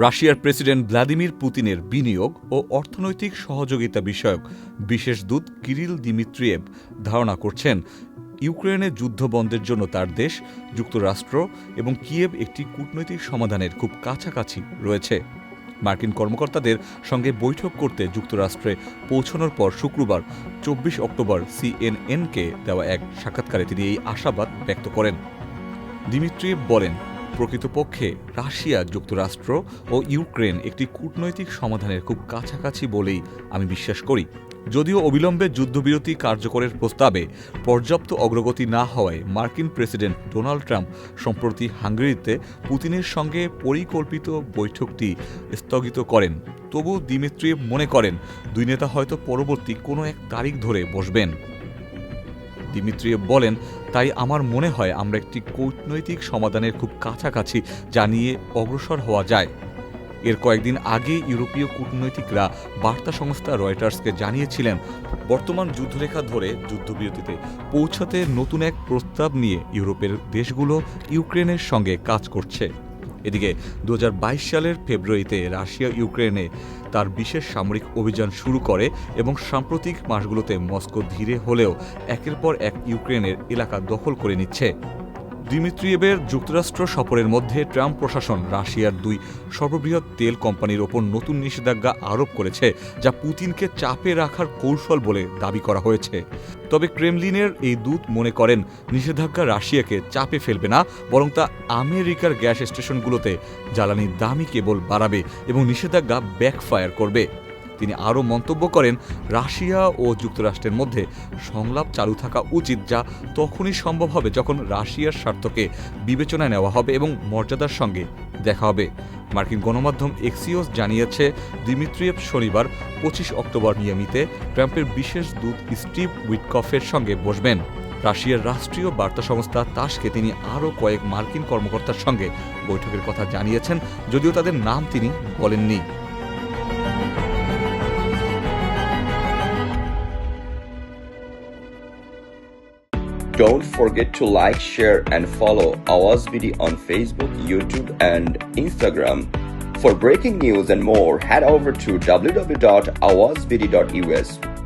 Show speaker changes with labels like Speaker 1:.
Speaker 1: রাশিয়ার president Vladimir পুতিনের বিনিয়োগ ও অর্থনৈতিক সহযোগিতা বিষয়ক বিশেষ দূত কিরিল দিমিত্রিয়েভ ধারণা করছেন ইউক্রেনে যুদ্ধ বন্ধের জন্য তার দেশ, যুক্তরাষ্ট্র এবং কিয়েভ একটি কূটনৈতিক সমাধানের খুব কাছাকাছি রয়েছে। মার্কিন কর্মকর্তাদের সঙ্গে বৈঠক করতে যুক্তরাষ্ট্রে পৌঁছানোর পর শুক্রবার, চব্বিশ অক্টোবর সিএনএনকে দেওয়া এক সাক্ষাৎকারে তিনি এই আশাবাদ ব্যক্ত করেন। দিমিত্রিয়েভ বলেন প্রকৃতপক্ষে রাশিয়া, যুক্তরাষ্ট্র ও ইউক্রেন একটি কূটনৈতিক সমাধানের খুব কাছাকাছি বলেই আমি বিশ্বাস করি। যদিও অবিলম্বে যুদ্ধবিরতি কার্যকরের প্রস্তাবে পর্যাপ্ত অগ্রগতি না হওয়ায় মার্কিন প্রেসিডেন্ট ডোনাল্ড ট্রাম্প সম্প্রতি হাঙ্গেরিতে পুতিনের সঙ্গে পরিকল্পিত বৈঠকটি স্থগিত করেন। তবু দিমিত্রি মনে করেন, দুই নেতা হয়তো পরবর্তী কোনো এক তারিখ ধরে বসবেন। দিমিত্রিয়েভ বলেন, তাই আমার মনে হয় আমরা একটি কূটনৈতিক সমাধানের খুব কাছাকাছি জানিয়ে অগ্রসর হওয়া যায়। এর কয়েকদিন আগে ইউরোপীয় কূটনৈতিকরা বার্তা সংস্থা রয়টার্সকে জানিয়েছিলেন, বর্তমান যুদ্ধরেখা ধরে যুদ্ধবিরতিতে পৌঁছাতে নতুন এক প্রস্তাব নিয়ে ইউরোপের দেশগুলো ইউক্রেনের সঙ্গে কাজ করছে। এদিকে দু হাজার বাইশ সালের ফেব্রুয়ারিতে রাশিয়া, ইউক্রেনে তার বিশেষ সামরিক অভিযান শুরু করে এবং সাম্প্রতিক মাসগুলোতে মস্কো ধীরে হলেও একের পর এক ইউক্রেনের এলাকা দখল করে নিচ্ছে। দিমিত্রিয়েবের যুক্তরাষ্ট্র সফরের মধ্যে ট্রাম্প প্রশাসন রাশিয়ার দুই সর্ববৃহৎ তেল কোম্পানির ওপর নতুন নিষেধাজ্ঞা আরোপ করেছে, যা পুতিনকে চাপে রাখার কৌশল বলে দাবি করা হয়েছে। তবে ক্রেমলিনের এই দূত মনে করেন, নিষেধাজ্ঞা রাশিয়াকে চাপে ফেলবে না, বরং তা আমেরিকার গ্যাস স্টেশনগুলোতে জ্বালানির দামই কেবল বাড়াবে এবং নিষেধাজ্ঞা ব্যাকফায়ার করবে। তিনি আরও মন্তব্য করেন, রাশিয়া ও যুক্তরাষ্ট্রের মধ্যে সংলাপ চালু থাকা উচিত যা তখনই সম্ভব হবে যখন রাশিয়ার স্বার্থকে বিবেচনায় নেওয়া হবে এবং মর্যাদার সঙ্গে দেখা হবে। মার্কিন গণমাধ্যম এক্সিওস জানিয়েছে, দিমিত্রিয়েভ শনিবার পঁচিশ অক্টোবর নিয়মিতে ট্রাম্পের বিশেষ দূত স্টিভ উইটকফের সঙ্গে বসবেন। রাশিয়ার রাষ্ট্রীয় বার্তা সংস্থা তাসকে তিনি আরও কয়েক মার্কিন কর্মকর্তার সঙ্গে বৈঠকের কথা জানিয়েছেন, যদিও তাদের নাম তিনি বলেননি।
Speaker 2: Don't forget to like, share, and follow Awaz BD on Facebook, YouTube, and Instagram. For breaking news and more, head over to www.awazbd.us.